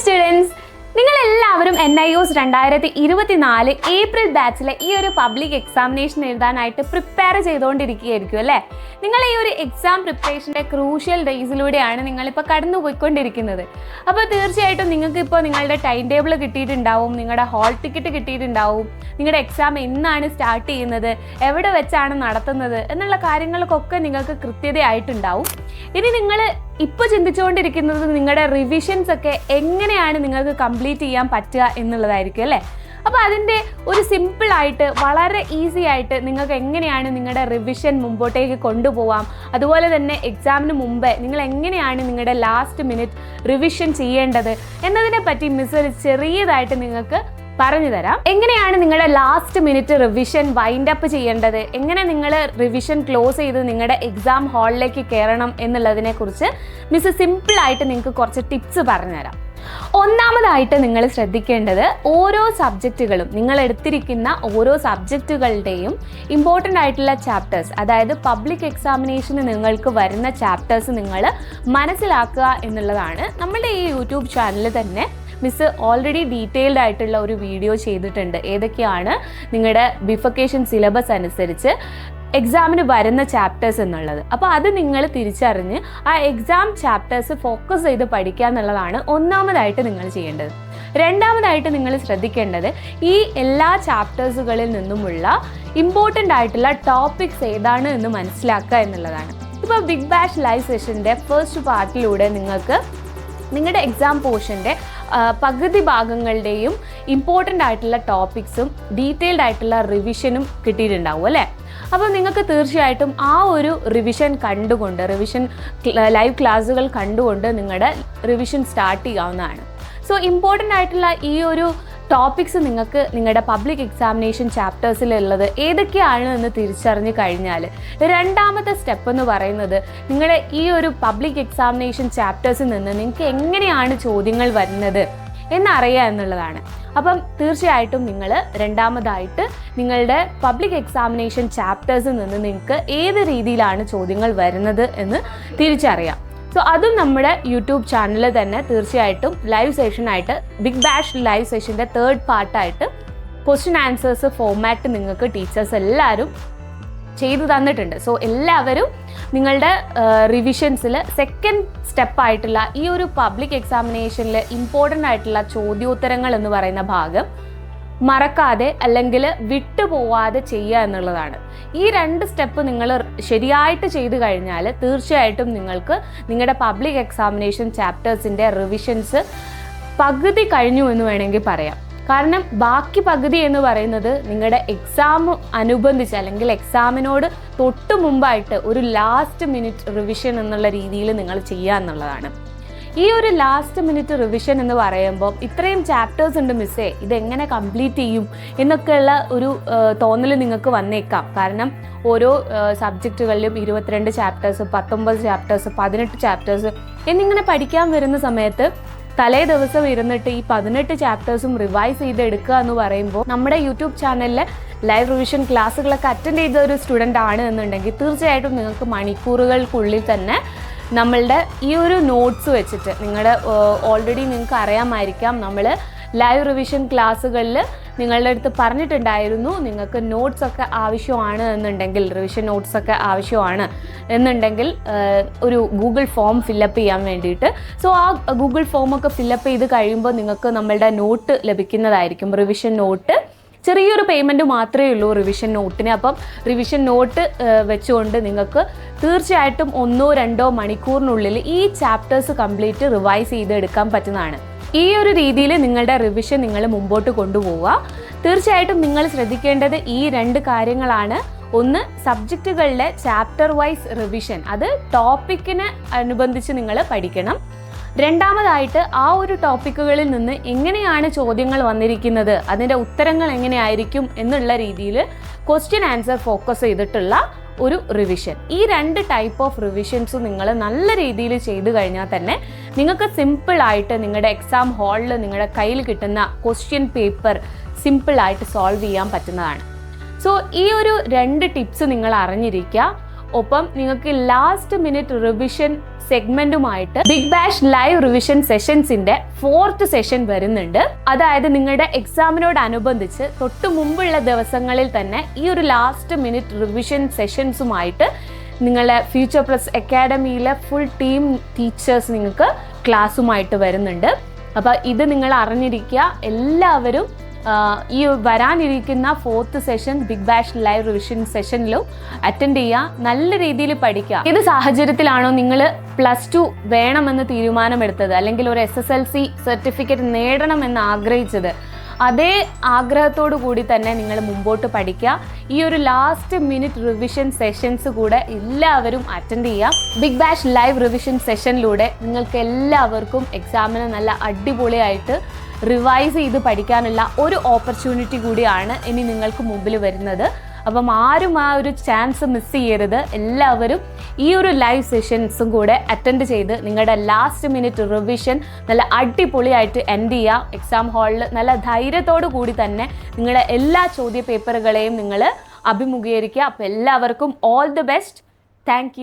Students നിങ്ങൾ എല്ലാവരും N I ഒസ് രണ്ടായിരത്തി ഇരുപത്തിനാല് ഏപ്രിൽ ബാച്ചിലെ ഈ ഒരു പബ്ലിക് എക്സാമിനേഷൻ എഴുതാനായിട്ട് പ്രിപ്പയർ ചെയ്തുകൊണ്ടിരിക്കുകയായിരിക്കും അല്ലേ? നിങ്ങൾ ഈ ഒരു എക്സാം പ്രിപ്പറേഷന്റെ ക്രൂഷ്യൽ ഡേയ്സിലൂടെയാണ് നിങ്ങളിപ്പോൾ കടന്നു പോയിക്കൊണ്ടിരിക്കുന്നത് അപ്പോൾ തീർച്ചയായിട്ടും നിങ്ങൾക്ക് ഇപ്പോൾ നിങ്ങളുടെ ടൈം ടേബിൾ കിട്ടിയിട്ടുണ്ടാവും നിങ്ങളുടെ ഹോൾ ടിക്കറ്റ് കിട്ടിയിട്ടുണ്ടാവും നിങ്ങളുടെ എക്സാം എന്നാണ് സ്റ്റാർട്ട് ചെയ്യുന്നത് എവിടെ വെച്ചാണ് നടത്തുന്നത് എന്നുള്ള കാര്യങ്ങൾക്കൊക്കെ നിങ്ങൾക്ക് കൃത്യതയായിട്ടുണ്ടാവും. ഇനി നിങ്ങൾ ഇപ്പോൾ ചിന്തിച്ചുകൊണ്ടിരിക്കുന്നത് നിങ്ങളുടെ റിവിഷൻസ് ഒക്കെ എങ്ങനെയാണ് നിങ്ങൾക്ക് കംപ്ലീറ്റ് ചെയ്യാൻ പറ്റുക എന്നുള്ളതായിരിക്കും അല്ലേ? അപ്പോൾ അതിന്റെ ഒരു സിമ്പിളായിട്ട് വളരെ ഈസി ആയിട്ട് നിങ്ങൾക്ക് എങ്ങനെയാണ് നിങ്ങളുടെ റിവിഷൻ മുമ്പോട്ടേക്ക് കൊണ്ടുപോകാം അതുപോലെ തന്നെ എക്സാമിന് മുമ്പേ നിങ്ങൾ എങ്ങനെയാണ് നിങ്ങളുടെ ലാസ്റ്റ് മിനിറ്റ് റിവിഷൻ ചെയ്യേണ്ടത് എന്നതിനെ പറ്റി മിസ് ഒരു ചെറിയതായിട്ട് നിങ്ങൾക്ക് പറഞ്ഞു തരാം. എങ്ങനെയാണ് നിങ്ങളുടെ last minute revision wind up ചെയ്യേണ്ടത്? എങ്ങനെ നിങ്ങൾ റിവിഷൻ ക്ലോസ് ചെയ്ത് നിങ്ങളുടെ എക്സാം ഹാളിലേക്ക് കയറണം എന്നുള്ളതിനെ കുറിച്ച് മിസ് സിമ്പിൾ ആയിട്ട് നിങ്ങൾക്ക് കുറച്ച് ടിപ്സ് പറഞ്ഞുതരാം ഒന്നാമതായിട്ട് നിങ്ങൾ ശ്രദ്ധിക്കേണ്ടത് ഓരോ സബ്ജക്റ്റുകളും നിങ്ങൾ എടുത്തിരിക്കുന്ന ഓരോ സബ്ജക്റ്റുകളുടെയും ഇമ്പോർട്ടന്റ് ആയിട്ടുള്ള ചാപ്റ്റേഴ്സ് അതായത് പബ്ലിക് എക്സാമിനേഷന് നിങ്ങൾക്ക് വരുന്ന ചാപ്റ്റേഴ്സ് നിങ്ങൾ മനസ്സിലാക്കുക എന്നുള്ളതാണ് നമ്മുടെ ഈ യൂട്യൂബ് ചാനലിൽ തന്നെ മിസ് ഓൾറെഡി ഡീറ്റെയിൽഡ് ആയിട്ടുള്ള ഒരു വീഡിയോ ചെയ്തിട്ടുണ്ട്. ഏതൊക്കെയാണ് നിങ്ങളുടെ ബിഫക്കേഷൻ സിലബസ് അനുസരിച്ച് എക്സാമിന് വരുന്ന ചാപ്റ്റേഴ്സ് എന്നുള്ളത്. അപ്പോൾ അത് നിങ്ങൾ തിരിച്ചറിഞ്ഞ് ആ എക്സാം ചാപ്റ്റേഴ്സ് ഫോക്കസ് ചെയ്ത് പഠിക്കുക എന്നുള്ളതാണ് ഒന്നാമതായിട്ട് നിങ്ങൾ ചെയ്യേണ്ടത്. രണ്ടാമതായിട്ട് നിങ്ങൾ ശ്രദ്ധിക്കേണ്ടത് ഈ എല്ലാ ചാപ്റ്റേഴ്സുകളിൽ നിന്നുമുള്ള ഇമ്പോർട്ടന്റ് ആയിട്ടുള്ള ടോപ്പിക്സ് ഏതാണ് എന്ന് മനസ്സിലാക്കുക എന്നുള്ളതാണ്. ഇപ്പോൾ ബിഗ് ബാഷ് ലൈവ് സെഷന്റെ ഫസ്റ്റ് പാർട്ടിലൂടെ നിങ്ങൾക്ക് നിങ്ങളുടെ എക്സാം പോർഷന്റെ പകുതി ഭാഗങ്ങളുടെയും ഇമ്പോർട്ടന്റ് ആയിട്ടുള്ള ടോപ്പിക്സും ഡീറ്റെയിൽഡ് ആയിട്ടുള്ള റിവിഷനും കിട്ടിയിട്ടുണ്ടാവും അല്ലേ? അപ്പോൾ നിങ്ങൾക്ക് തീർച്ചയായിട്ടും ആ ഒരു റിവിഷൻ കണ്ടുകൊണ്ട് റിവിഷൻ ലൈവ് ക്ലാസ്സുകൾ കണ്ടുകൊണ്ട് നിങ്ങളുടെ റിവിഷൻ സ്റ്റാർട്ട് ചെയ്യാവുന്നതാണ്. സോ ഇമ്പോർട്ടന്റ് ആയിട്ടുള്ള ഈ ഒരു ടോപ്പിക്സ് നിങ്ങൾക്ക് നിങ്ങളുടെ പബ്ലിക് എക്സാമിനേഷൻ ചാപ്റ്റേഴ്സിലുള്ളത് ഏതൊക്കെയാണ് എന്ന് തിരിച്ചറിഞ്ഞു കഴിഞ്ഞാൽ രണ്ടാമത്തെ സ്റ്റെപ്പ് എന്ന് പറയുന്നത് നിങ്ങളുടെ ഈ ഒരു പബ്ലിക് എക്സാമിനേഷൻ ചാപ്റ്റേഴ്സിൽ നിന്ന് നിങ്ങൾക്ക് എങ്ങനെയാണ് ചോദ്യങ്ങൾ വരുന്നത് എന്നറിയുക എന്നുള്ളതാണ്. അപ്പം തീർച്ചയായിട്ടും നിങ്ങൾ രണ്ടാമതായിട്ട് നിങ്ങളുടെ പബ്ലിക് എക്സാമിനേഷൻ ചാപ്റ്റേഴ്സിൽ നിന്ന് നിങ്ങൾക്ക് ഏത് രീതിയിലാണ് ചോദ്യങ്ങൾ വരുന്നത് എന്ന് തിരിച്ചറിയാം. സോ അതും നമ്മുടെ യൂട്യൂബ് ചാനലിൽ തന്നെ തീർച്ചയായിട്ടും ലൈവ് സെഷനായിട്ട് ബിഗ് ബാഷ് ലൈവ് സെഷന്റെ തേർഡ് പാർട്ടായിട്ട് ക്വസ്റ്റ്യൻ ആൻസേഴ്സ് ഫോമാറ്റ് നിങ്ങൾക്ക് ടീച്ചേഴ്സ് എല്ലാവരും ചെയ്തു തന്നിട്ടുണ്ട്. സോ എല്ലാവരും നിങ്ങളുടെ റിവിഷൻസിൽ സെക്കൻഡ് സ്റ്റെപ്പായിട്ടുള്ള ഈ ഒരു പബ്ലിക് എക്സാമിനേഷനിൽ ഇമ്പോർട്ടന്റ് ആയിട്ടുള്ള ചോദ്യോത്തരങ്ങൾ എന്ന് പറയുന്ന ഭാഗം മറക്കാതെ അല്ലെങ്കിൽ വിട്ടുപോവാതെ ചെയ്യുക എന്നുള്ളതാണ്. ഈ രണ്ട് സ്റ്റെപ്പ് നിങ്ങൾ ശരിയായിട്ട് ചെയ്തു കഴിഞ്ഞാൽ തീർച്ചയായിട്ടും നിങ്ങൾക്ക് നിങ്ങളുടെ പബ്ലിക് എക്സാമിനേഷൻ ചാപ്റ്റേഴ്സിന്റെ റിവിഷൻസ് പകുതി കഴിഞ്ഞു എന്ന് വേണമെങ്കിൽ പറയാം. കാരണം ബാക്കി പകുതി എന്ന് പറയുന്നത് നിങ്ങളുടെ എക്സാം അനുബന്ധിച്ച് അല്ലെങ്കിൽ എക്സാമിനോട് തൊട്ട് മുമ്പായിട്ട് ഒരു ലാസ്റ്റ് മിനിറ്റ് റിവിഷൻ എന്നുള്ള രീതിയിൽ നിങ്ങൾ ചെയ്യുക എന്നുള്ളതാണ്. ഈ ഒരു ലാസ്റ്റ് മിനിറ്റ് റിവിഷൻ എന്ന് പറയുമ്പോൾ ഇത്രയും ചാപ്റ്റേഴ്സ് ഉണ്ട് മിസ്സേ ഇതെങ്ങനെ കംപ്ലീറ്റ് ചെയ്യും എന്നൊക്കെയുള്ള ഒരു തോന്നൽ നിങ്ങൾക്ക് വന്നേക്കാം. കാരണം ഓരോ സബ്ജക്റ്റുകളിലും ഇരുപത്തിരണ്ട് ചാപ്റ്റേഴ്സ് പത്തൊമ്പത് ചാപ്റ്റേഴ്സ് പതിനെട്ട് ചാപ്റ്റേഴ്സ് എന്നിങ്ങനെ പഠിക്കാൻ വരുന്ന സമയത്ത് തലേ ദിവസം ഇരുന്നിട്ട് ഈ പതിനെട്ട് ചാപ്റ്റേഴ്സും റിവൈസ് ചെയ്തെടുക്കുക എന്ന് പറയുമ്പോൾ നമ്മുടെ യൂട്യൂബ് ചാനലിൽ ലൈവ് റിവിഷൻ ക്ലാസ്സുകളൊക്കെ അറ്റൻഡ് ചെയ്ത ഒരു സ്റ്റുഡന്റ് ആണ് എന്നുണ്ടെങ്കിൽ തീർച്ചയായിട്ടും നിങ്ങൾക്ക് മണിക്കൂറുകൾക്കുള്ളിൽ തന്നെ നമ്മളുടെ ഈ ഒരു നോട്ട്സ് വെച്ചിട്ട് നിങ്ങളുടെ ഓൾറെഡി നിങ്ങൾക്ക് അറിയാമായിരിക്കാം. നമ്മൾ ലൈവ് റിവിഷൻ ക്ലാസ്സുകളിൽ നിങ്ങളുടെ അടുത്ത് പറഞ്ഞിട്ടുണ്ടായിരുന്നു നിങ്ങൾക്ക് നോട്ട്സ് ഒക്കെ ആവശ്യമാണ് എന്നുണ്ടെങ്കിൽ റിവിഷൻ നോട്ട്സ് ഒക്കെ ആവശ്യമാണ് എന്നുണ്ടെങ്കിൽ ഒരു ഗൂഗിൾ ഫോം ഫില്ലപ്പ് ചെയ്യാൻ വേണ്ടിയിട്ട്. സോ ആ ഗൂഗിൾ ഫോമൊക്കെ ഫില്ലപ്പ് ചെയ്ത് കഴിയുമ്പോൾ നിങ്ങൾക്ക് നമ്മളുടെ നോട്ട് ലഭിക്കുന്നതായിരിക്കും റിവിഷൻ നോട്ട് ചെറിയൊരു പേയ്മെന്റ് മാത്രമേ ഉള്ളൂ റിവിഷൻ നോട്ടിന് അപ്പം റിവിഷൻ നോട്ട് വെച്ചുകൊണ്ട് നിങ്ങൾക്ക് തീർച്ചയായിട്ടും ഒന്നോ രണ്ടോ മണിക്കൂറിനുള്ളിൽ ഈ ചാപ്റ്റേഴ്സ് കംപ്ലീറ്റ് റിവൈസ് ചെയ്ത് എടുക്കാൻ പറ്റുന്നതാണ്. ഈ ഒരു രീതിയിൽ നിങ്ങളുടെ റിവിഷൻ നിങ്ങൾ മുമ്പോട്ട് കൊണ്ടുപോവുക. തീർച്ചയായിട്ടും നിങ്ങൾ ശ്രദ്ധിക്കേണ്ടത് ഈ രണ്ട് കാര്യങ്ങളാണ്. ഒന്ന് സബ്ജക്റ്റുകളുടെ ചാപ്റ്റർ വൈസ് റിവിഷൻ അത് ടോപ്പിക്കിന് അനുബന്ധിച്ച് നിങ്ങൾ പഠിക്കണം. രണ്ടാമതായിട്ട് ആ ഒരു ടോപ്പിക്കുകളിൽ നിന്ന് എങ്ങനെയാണ് ചോദ്യങ്ങൾ വന്നിരിക്കുന്നത്? അതിന്റെ ഉത്തരങ്ങൾ എങ്ങനെയായിരിക്കും എന്നുള്ള രീതിയിൽ ക്വസ്റ്റ്യൻ ആൻസർ ഫോക്കസ് ചെയ്തിട്ടുള്ള ഒരു റിവിഷൻ ഈ രണ്ട് ടൈപ്പ് ഓഫ് റിവിഷൻസ് നിങ്ങൾ നല്ല രീതിയിൽ ചെയ്തു കഴിഞ്ഞാൽ തന്നെ നിങ്ങൾക്ക് സിമ്പിളായിട്ട് നിങ്ങളുടെ എക്സാം ഹാളിൽ നിങ്ങളുടെ കയ്യിൽ കിട്ടുന്ന ക്വസ്റ്റ്യൻ പേപ്പർ സിമ്പിളായിട്ട് സോൾവ് ചെയ്യാൻ പറ്റുന്നതാണ്. സോ ഈ ഒരു രണ്ട് ടിപ്സ് നിങ്ങൾ അറിഞ്ഞിരിക്കുക. ഒപ്പം നിങ്ങൾക്ക് ലാസ്റ്റ് മിനിറ്റ് റിവിഷൻ സെഗ്മെന്റുമായിട്ട് ബിഗ് ബാഷ് ലൈവ് റിവിഷൻ സെഷൻസിന്റെ ഫോർത്ത് സെഷൻ വരുന്നുണ്ട്. അതായത് നിങ്ങളുടെ എക്സാമിനോട് അനുബന്ധിച്ച് തൊട്ട് മുമ്പുള്ള ദിവസങ്ങളിൽ തന്നെ ഈ ഒരു ലാസ്റ്റ് മിനിറ്റ് റിവിഷൻ സെഷൻസുമായിട്ട് നിങ്ങളുടെ ഫ്യൂച്ചർ പ്ലസ് അക്കാഡമിയിലെ ഫുൾ ടീം ടീച്ചേഴ്സ് നിങ്ങൾക്ക് ക്ലാസ്സുമായിട്ട് വരുന്നുണ്ട്. അപ്പോൾ ഇത് നിങ്ങൾ അറിഞ്ഞിരിക്കുക. എല്ലാവരും ഈ വരാനിരിക്കുന്ന fourth session Big Bash live revision സെഷനിലും attend ചെയ്യുക നല്ല രീതിയിൽ പഠിക്കുക. ഏത് സാഹചര്യത്തിലാണോ നിങ്ങൾ പ്ലസ് ടു വേണമെന്ന് തീരുമാനമെടുത്തത് അല്ലെങ്കിൽ ഒരു S S L C certificate നേടണമെന്ന് ആഗ്രഹിച്ചത് അതേ ആഗ്രഹത്തോടു കൂടി തന്നെ നിങ്ങൾ മുമ്പോട്ട് പഠിക്കുക. ഈ ഒരു ലാസ്റ്റ് മിനിറ്റ് റിവിഷൻ സെഷൻസ് കൂടെ എല്ലാവരും അറ്റൻഡ് ചെയ്യുക. ബിഗ് ബാഷ് ലൈവ് റിവിഷൻ സെഷനിലൂടെ നിങ്ങൾക്ക് എല്ലാവർക്കും എക്സാമിന് നല്ല അടിപൊളിയായിട്ട് റിവൈസ് ചെയ്ത് പഠിക്കാനുള്ള ഒരു ഓപ്പർച്യൂണിറ്റി കൂടിയാണ് ഇനി നിങ്ങൾക്ക് മുമ്പിൽ വരുന്നത്. അപ്പം ആരും ആ ഒരു ചാൻസ് മിസ് ചെയ്യരുത്. എല്ലാവരും ഈ ഒരു ലൈവ് സെഷൻസും കൂടെ അറ്റൻഡ് ചെയ്ത് നിങ്ങളുടെ ലാസ്റ്റ് മിനിറ്റ് റിവിഷൻ നല്ല അടിപൊളിയായിട്ട് എൻഡ് ചെയ്യുക എക്സാം ഹാളിൽ നല്ല ധൈര്യത്തോടു കൂടി തന്നെ നിങ്ങളുടെ എല്ലാ ചോദ്യ പേപ്പറുകളെയും നിങ്ങൾ അഭിമുഖീകരിക്കുക. അപ്പോൾ എല്ലാവർക്കും ഓൾ ദി ബെസ്റ്റ് താങ്ക്